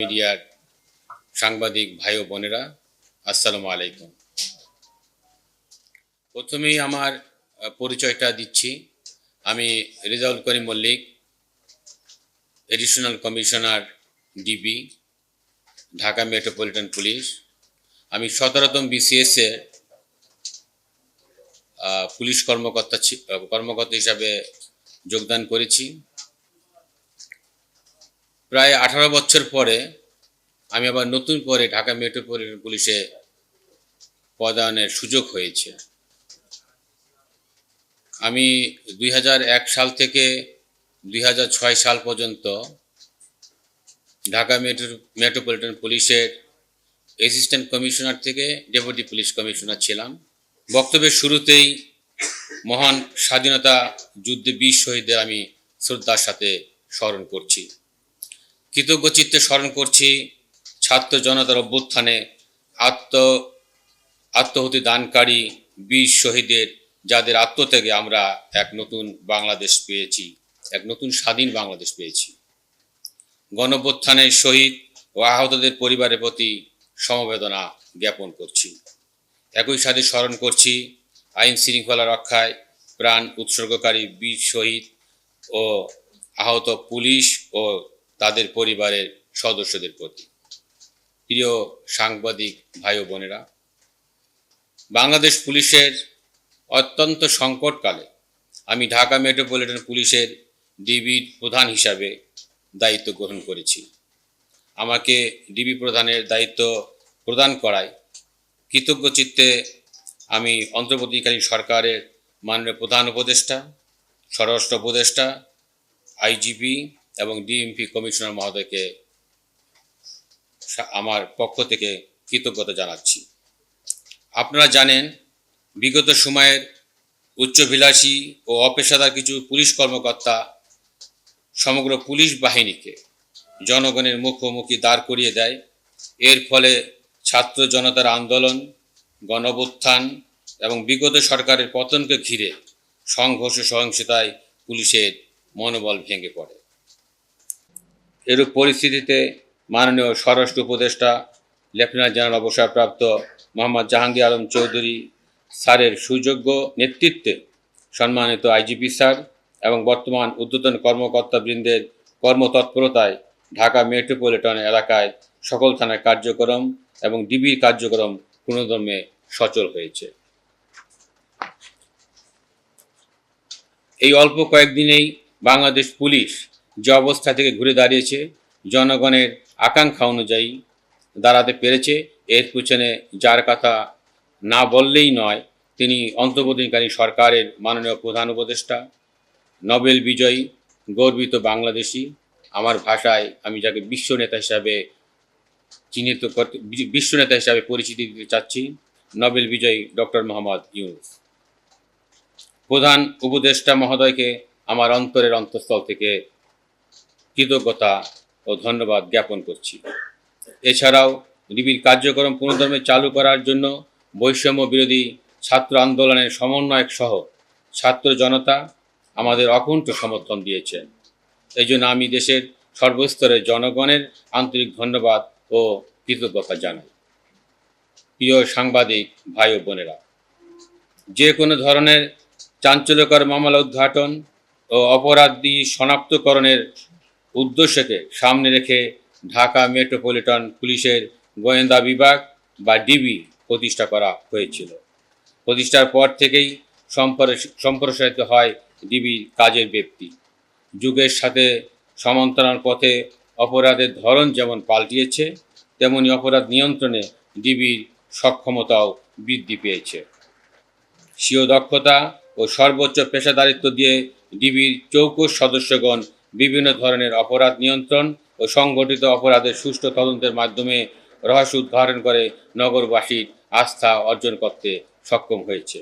মিডিয়ার সাংবাদিক ভাই ও বোনেরা আসসালামু আলাইকুম। প্রথমেই আমার পরিচয়টা দিচ্ছি। আমি Rezaul Karim Mallik additional commissioner DB Dhaka metropolitan police. আমি সতেরোতম বিসিএস এর আহ, পুলিশ কর্মকর্তা কর্মকর্তা হিসাবে যোগদান করেছি। প্রায় আঠারো বছর পরে আমি আবার নতুন করে ঢাকা মেট্রোপলিটন পুলিশে পদায়নের সুযোগ হয়েছে। আমি দুই হাজার এক সাল থেকে দুই হাজার ছয় সাল পর্যন্ত ঢাকা মেট্রো, মেট্রোপলিটন পুলিশের অ্যাসিস্ট্যান্ট কমিশনার থেকে ডেপুটি পুলিশ কমিশনার ছিলাম। বক্তব্যের শুরুতেই মহান স্বাধীনতা যুদ্ধে বীর শহীদদের আমি শ্রদ্ধার সাথে স্মরণ করছি। কৃতজ্ঞ চিত্তে স্মরণ করছি ছাত্র জনতার অভ্যুত্থানে আত্ম, আত্মহতি দানকারী বীর শহীদের, যাদের আত্মত্যাগে আমরা এক নতুন বাংলাদেশ পেয়েছি, এক নতুন স্বাধীন বাংলাদেশ পেয়েছি। গণঅভ্যুত্থানের শহীদ ও আহতদের পরিবারের প্রতি সমবেদনা জ্ঞাপন করছি। একই সাথে স্মরণ করছি আইন শৃঙ্খলা রক্ষায় প্রাণ উৎসর্গকারী বীর শহীদ ও আহত পুলিশ ও তাদের পরিবারের সদস্যদের প্রতি। প্রিয় সাংবাদিক ভাই বোনেরা, বাংলাদেশ পুলিশের অত্যন্ত সংকটকালে আমি ঢাকা মেট্রোপলিটন পুলিশের ডিবির প্রধান হিসাবে দায়িত্ব গ্রহণ করেছি। আমাকে ডিবি প্রধানের দায়িত্ব প্রদান করায় কৃতজ্ঞ চিত্তে আমি অন্তর্বর্তীকালীন সরকারের মাননীয় প্রধান উপদেষ্টা, স্বরাষ্ট্র উপদেষ্টা, আইজিপি এবং ডিএমপি কমিশনার মহোদয়কে আমার পক্ষ থেকে কৃতজ্ঞতা জানাচ্ছি। আপনারা জানেন, বিগত সময়ের উচ্চভিলাষী ও অপেশাদার কিছু পুলিশ কর্মকর্তা সমগ্র পুলিশ বাহিনীকে জনগণের মুখোমুখি দাঁড় করিয়ে দেয়। এর ফলে ছাত্র জনতার আন্দোলন, গণঅভ্যুত্থান এবং বিগত সরকারের পতনকে ঘিরে সংঘর্ষ সহিংসতায় পুলিশের মনোবল ভেঙে পড়ে। এরূপ পরিস্থিতিতে মাননীয় স্বরাষ্ট্র উপদেষ্টা, লেফটেন্যান্ট জেনারেল অবসরপ্রাপ্ত মোহাম্মদ জাহাঙ্গীর আলম চৌধুরী স্যারের সুযোগ্য নেতৃত্বে সম্মানিত আইজিপি স্যার এবং বর্তমান উদ্বোধন কর্মকর্তাবৃন্দের কর্মতৎপরতায় ঢাকা মেট্রোপলিটন এলাকায় সকল থানার কার্যক্রম এবং ডিবির কার্যক্রম পুনর্দমে সচল হয়েছে। এই অল্প কয়েকদিনেই বাংলাদেশ পুলিশ যে অবস্থা থেকে ঘুরে দাঁড়িয়েছে, জনগণের আকাঙ্ক্ষা অনুযায়ী দাঁড়াতে পেরেছে। এর পিছনে যার কথা না বললেই নয়, তিনি অন্তর্বর্তীকালীন সরকারের মাননীয় প্রধান উপদেষ্টা, নোবেল বিজয়ী, গর্বিত বাংলাদেশি। আমার ভাষায় আমি যাকে বিশ্ব নেতা হিসাবে চিহ্নিত করতে, বিশ্ব নেতা হিসাবে পরিচিতি দিতে চাচ্ছি, নোবেল বিজয়ী ডক্টর মোহাম্মদ ইউনুস। প্রধান উপদেষ্টা মহোদয়কে আমার অন্তরের অন্তঃস্থল থেকে কৃতজ্ঞতা ও ধন্যবাদ জ্ঞাপন করছি। এছাড়াও ডিবির কার্যক্রম পুনর্ধর্মে চালু করার জন্য বৈষম্য বিরোধী ছাত্র আন্দোলনের সমন্বয়ক সহ ছাত্র জনতা আমাদের অকুণ্ঠ সমর্থন দিয়েছেন। এই জন্য আমি দেশের সর্বস্তরের জনগণের আন্তরিক ধন্যবাদ ও কৃতজ্ঞতা জানাই। প্রিয় সাংবাদিক, ভাই ও বোনেরা, যে কোনো ধরনের চাঞ্চল্যকর মামলা উদ্ঘাটন ও অপরাধী শনাক্তকরণের উদ্দেশ্যকে সামনে রেখে ঢাকা মেট্রোপলিটন পুলিশের গোয়েন্দা বিভাগ বা ডিবি প্রতিষ্ঠা করা হয়েছিল। প্রতিষ্ঠার পর থেকেই সম্প্রস- সম্প্রসারিত হয় ডিবির কাজের ব্যক্তি যুগের সাথে সমান্তরাল পথে অপরাধের ধরন যেমন পাল্টিয়েছে, তেমনি অপরাধ নিয়ন্ত্রণে ডিবির সক্ষমতাও বৃদ্ধি পেয়েছে। স্বীয় দক্ষতা ও সর্বোচ্চ পেশাদারিত্ব দিয়ে ডিবির চৌকস সদস্যগণ বিভিন্ন ধরনের অপরাধ নিয়ন্ত্রণ ও সংগঠিত অপরাধের সুষ্ঠু তদন্তের মাধ্যমে রহস্য উদ্ঘাটন করে নগরবাসীর আস্থা অর্জন করতে সক্ষম হয়েছে।